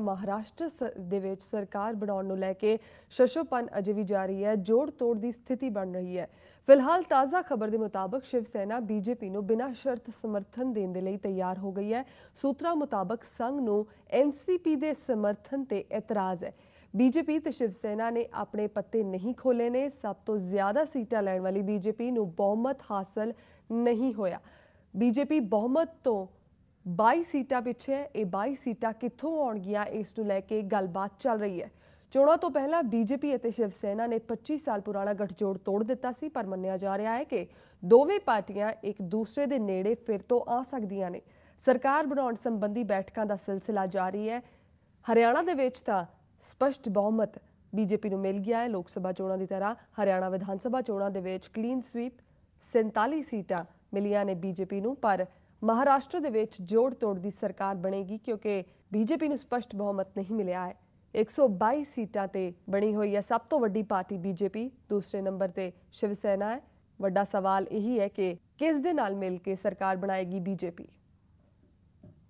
ਮਹਾਰਾਸ਼ਟਰ ਦੇ ਵਿੱਚ ਸਰਕਾਰ ਬਣਾਉਣ ਨੂੰ ਲੈ ਕੇ ਸ਼ਸ਼ੋਪਨ ਅਜੇ ਵੀ ਜਾਰੀ ਹੈ ਜੋੜ ਤੋੜ ਦੀ ਸਥਿਤੀ ਬਣ ਰਹੀ ਹੈ। ਫਿਲਹਾਲ ਤਾਜ਼ਾ ਖਬਰ ਦੇ ਮੁਤਾਬਕ ਸ਼ਿਵ ਸੈਨਾ ਬੀਜੇਪੀ ਨੂੰ ਬਿਨਾਂ ਸ਼ਰਤ ਸਮਰਥਨ ਦੇਣ ਦੇ ਲਈ ਤਿਆਰ ਹੋ ਗਈ ਹੈ। ਸੂਤਰਾਂ ਮੁਤਾਬਕ ਸੰਘ ਨੂੰ ਐਨਸੀਪੀ ਦੇ ਸਮਰਥਨ ਤੇ ਇਤਰਾਜ਼ ਹੈ। ਬੀਜੇਪੀ ਤੇ ਸ਼ਿਵ ਸੈਨਾ ਨੇ ਆਪਣੇ ਪੱਤੇ ਨਹੀਂ ਖੋਲੇ ਨੇ। ਸਭ ਤੋਂ ਜ਼ਿਆਦਾ ਸੀਟਾਂ ਲੈਣ ਵਾਲੀ ਬੀਜੇਪੀ ਨੂੰ ਬਹੁਮਤ ਹਾਸਲ ਨਹੀਂ ਹੋਇਆ। ਬੀਜੇਪੀ ਬਹੁਮਤ ਤੋਂ 22 ਸੀਟਾਂ ਪਿੱਛੇ ਹੈ, ਇਹ 22 ਸੀਟਾਂ ਕਿੱਥੋਂ ਆਉਣਗੀਆਂ, ਇਸ ਨੂੰ ਲੈ ਕੇ ਗੱਲਬਾਤ ਚੱਲ ਰਹੀ ਹੈ। ਚੋਣਾਂ ਤੋਂ ਪਹਿਲਾਂ ਬੀਜੇਪੀ ਅਤੇ ਸ਼ਿਵ ਸੈਨਾ ਨੇ 25 ਸਾਲ ਪੁਰਾਣਾ ਗਠਜੋੜ ਤੋੜ ਦਿੱਤਾ ਸੀ, ਪਰ ਮੰਨਿਆ ਜਾ ਰਿਹਾ ਹੈ ਕਿ ਦੋਵੇਂ ਪਾਰਟੀਆਂ ਇੱਕ ਦੂਸਰੇ ਦੇ ਨੇੜੇ ਫਿਰ ਤੋਂ ਆ ਸਕਦੀਆਂ ਨੇ। ਸਰਕਾਰ ਬਣਾਉਣ ਸੰਬੰਧੀ ਬੈਠਕਾਂ ਦਾ ਸਿਲਸਿਲਾ ਜਾਰੀ ਹੈ। ਹਰਿਆਣਾ ਦੇ ਵਿੱਚ ਤਾਂ ਸਪਸ਼ਟ ਬਹੁਮਤ ਬੀਜੇਪੀ ਨੂੰ ਮਿਲ ਗਿਆ ਹੈ, ਲੋਕ ਸਭਾ ਚੋਣਾਂ ਦੀ ਤਰ੍ਹਾਂ ਹਰਿਆਣਾ ਵਿਧਾਨ ਸਭਾ ਚੋਣਾਂ ਦੇ ਵਿੱਚ ਕਲੀਨ ਸਵੀਪ 47 ਸੀਟਾਂ ਮਿਲੀਆਂ ਨੇ ਬੀਜੇਪੀ ਨੂੰ, ਪਰ ਮਹਾਰਾਸ਼ਟਰ ਦੇ ਵਿੱਚ ਜੋੜ ਤੋੜ ਦੀ ਸਰਕਾਰ ਬਣੇਗੀ ਕਿਉਂਕਿ ਬੀਜੇਪੀ ਨੂੰ ਸਪਸ਼ਟ ਬਹੁਮਤ ਨਹੀਂ ਮਿਲਿਆ ਹੈ। 122 ਸੀਟਾਂ ਤੇ ਬਣੀ ਹੋਈ ਹੈ ਸਭ ਤੋਂ ਵੱਡੀ ਪਾਰਟੀ ਬੀਜੇਪੀ, ਦੂਸਰੇ ਨੰਬਰ ਤੇ ਸ਼ਿਵ ਸੈਨਾ ਹੈ। ਵੱਡਾ ਸਵਾਲ ਇਹੀ ਹੈ ਕਿ ਕਿਸ ਦੇ ਨਾਲ ਮਿਲ ਕੇ ਸਰਕਾਰ ਬਣਾਏਗੀ ਬੀਜੇਪੀ?